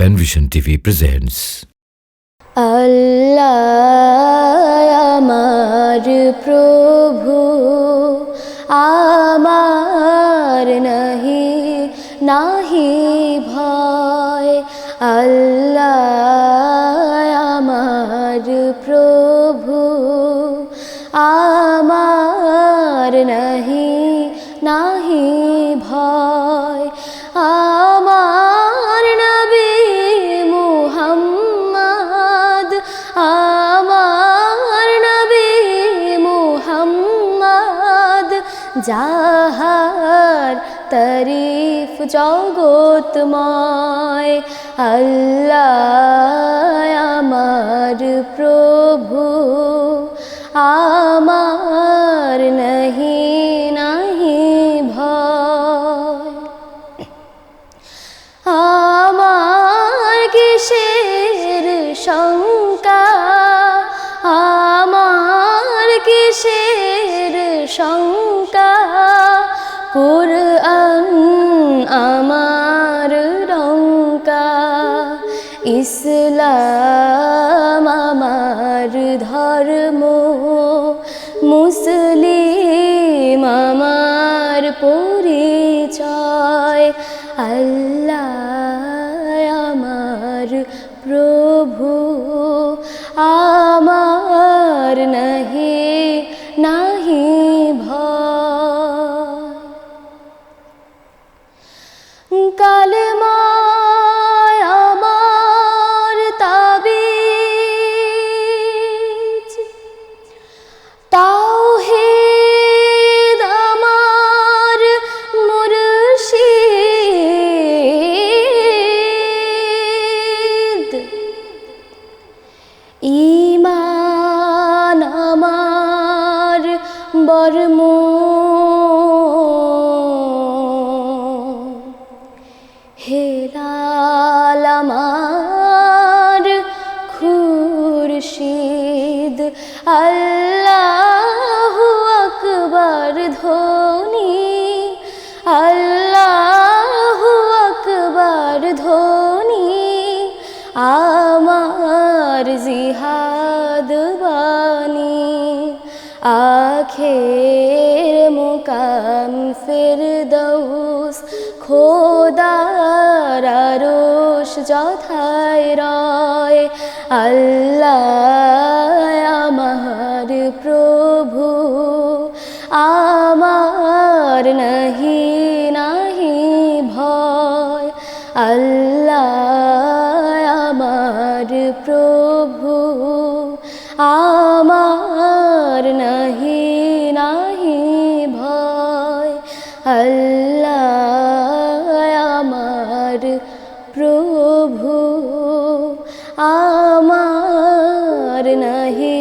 Penvision TV presents আল্লাহ আমার প্রভু আমার নাহি নাহি ভয় আল্লাহ আমার প্রভু আমার নাহি আমার নবী মুহাম্মদ যাহার তরিফ জগতময় আল্লাহ আমার প্রভু আমার কিসের শঙ্কা, কুরআন আমার রঙ্কা ইসলাম আমার ধর্ম, মুসলিম আমার পরিচয়, আল্লাহ আমার প্রভু, আমার নাহি বর্ম হেলাল খুরশিদ আল্লাহু আকবার ধ্বনি আল্লাহু আকবার ধ্বনি আমার জিহাদ বাণী আখের মুকাম ফিরদৌস, খোদার আরশ যথায় রয়। আল্লাহ আমার প্রভু, আমার নাহি নাহি ভয়। আল্লাহ আমার প্রভু, আমার নাহি আল্লাহ আমার প্রভু আমার নাহি